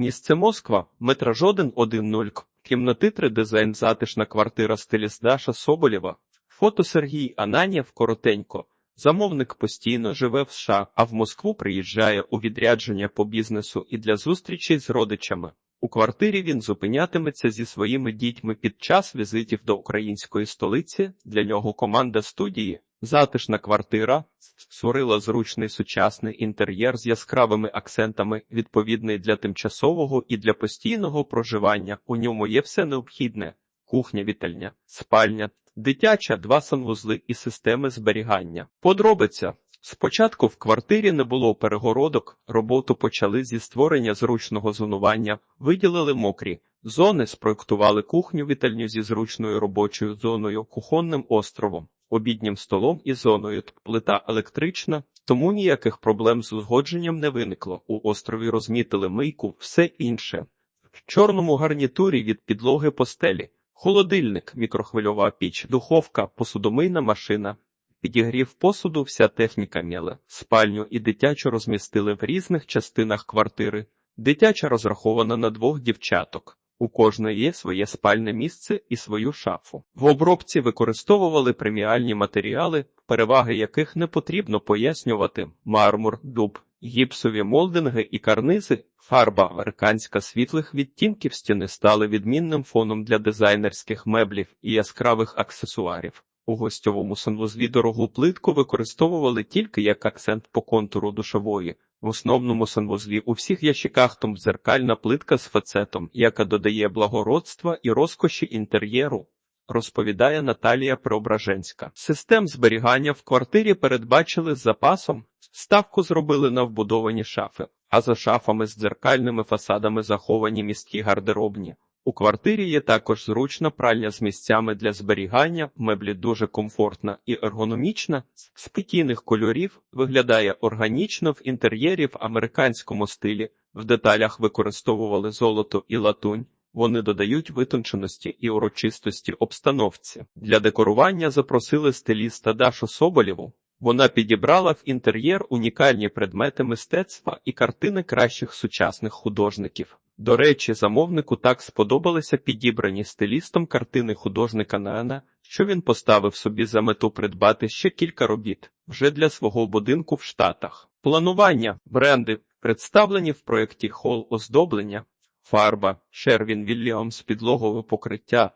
Місце Москва, метра жоден 1.0, кімнати 3 дизайн затишна квартира стиліст Даша Соболєва. Фото Сергій Ананєв коротенько. Замовник постійно живе в США, а в Москву приїжджає у відрядження по бізнесу і для зустрічей з родичами. У квартирі він зупинятиметься зі своїми дітьми під час візитів до української столиці. Для нього команда студії Затишна квартира створила зручний сучасний інтер'єр з яскравими акцентами, відповідний для тимчасового і для постійного проживання. У ньому є все необхідне: кухня, вітальня, спальня, дитяча, два санвузли і системи зберігання. Подробиця. Спочатку в квартирі не було перегородок, роботу почали зі створення зручного зонування, виділили мокрі зони, спроектували кухню вітальню зі зручною робочою зоною, кухонним островом, обіднім столом і зоною, плита електрична, тому ніяких проблем з узгодженням не виникло. У острові розмітили мийку, все інше. В чорному гарнітурі від підлоги постелі, холодильник, мікрохвильова піч, духовка, посудомийна машина. Підігрів посуду, вся техніка міла. Спальню і дитячу розмістили в різних частинах квартири. Дитяча розрахована на двох дівчаток. У кожної є своє спальне місце і свою шафу. В обробці використовували преміальні матеріали, переваги яких не потрібно пояснювати: мармур, дуб, гіпсові молдинги і карнизи, фарба американська світлих відтінків стіни стали відмінним фоном для дизайнерських меблів і яскравих аксесуарів. У гостьовому санвузлі дорогу плитку використовували тільки як акцент по контуру душової. В основному санвузлі у всіх ящиках том дзеркальна плитка з фацетом, яка додає благородства і розкоші інтер'єру, розповідає Наталія Преображенська. Систем зберігання в квартирі передбачили з запасом, ставку зробили на вбудовані шафи, а за шафами з дзеркальними фасадами заховані міські гардеробні. У квартирі є також зручна пральня з місцями для зберігання, меблі дуже комфортна і ергономічна, з пітійних кольорів, виглядає органічно в інтер'єрі в американському стилі, в деталях використовували золото і латунь. Вони додають витонченості і урочистості обстановці. Для декорування запросили стиліста Дашу Соболєву. Вона підібрала в інтер'єр унікальні предмети мистецтва і картини кращих сучасних художників. До речі, замовнику так сподобалися підібрані стилістом картини художника Наена, що він поставив собі за мету придбати ще кілька робіт вже для свого будинку в Штатах. Планування, бренди представлені в проєкті хол оздоблення, фарба, Шервін Вільямс, підлогове покриття,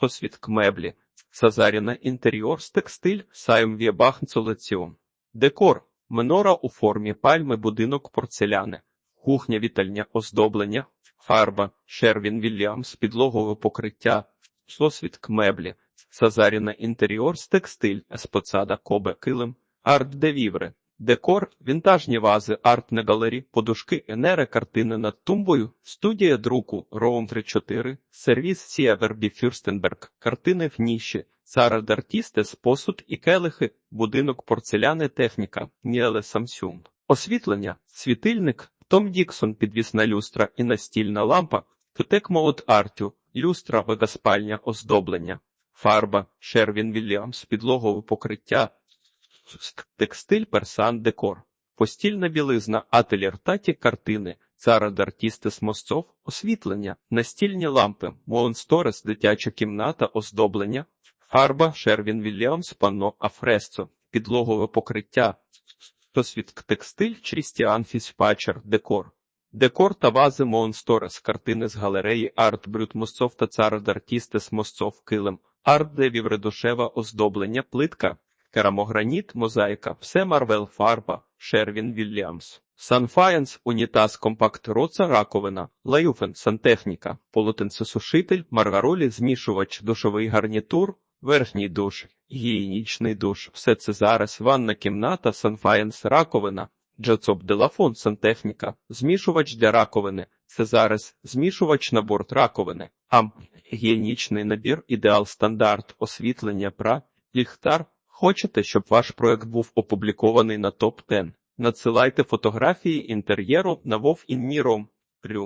освітк меблі, Сазаріна інтер'єрс текстиль, Сайм Вєбах Декор, минора у формі пальми, будинок порцеляни. Кухня, вітальня, оздоблення, фарба, Шервін Вільямс, підлогове покриття, сосвідк меблі, Сазаріна інтер'єрс текстиль, еспоцада, кобе, килим, арт де вівре, декор, вінтажні вази, арт на галері, подушки, енере, картини над тумбою, студія друку, Роум 34, сервіс Сіавербі Фюрстенберг, картини в ніші, Цара Дартістес, посуд і келихи, будинок порцеляни, техніка, Ніеле Самсюнг. Освітлення, світильник, том Діксон, підвісна люстра і настільна лампа, Тутек Моут Артю, люстра, вегаспальня, оздоблення, фарба, Шервін Вільямс, підлогове покриття, текстиль, персан, декор, постільна білизна, ательєр таті, картини, цара дартістес мостцов, освітлення, настільні лампи, Моунсторес, дитяча кімната, оздоблення, фарба, Шервін Вільямс, панно, афресцо, підлогове покриття, Досвідк текстиль, Чрістіан Фіспачер, декор. Декор та вази Монсторес, картини з галереї Арт Брют Мосцов та Цар Дартістес Мосцов Килим, Арт Девів Редушева, оздоблення, плитка, керамограніт, мозаїка, все Марвел Фарба, Шервін Вільямс. Санфаєнс, унітаз, компакт роца, раковина, лаюфен, сантехніка, полотенцесушитель, маргаролі, змішувач, душовий гарнітур, верхній душ, гігієнічний душ, все це зараз, ванна кімната, санфаєнс, раковина, джацоп делафон, сантехніка, змішувач для раковини, це зараз, змішувач на борт раковини, ам, гігієнічний набір, ідеал стандарт, освітлення, пра, ліхтар. Хочете, щоб ваш проект був опублікований на топ 10 Надсилайте фотографії інтер'єру на Вов Інміром. Рю.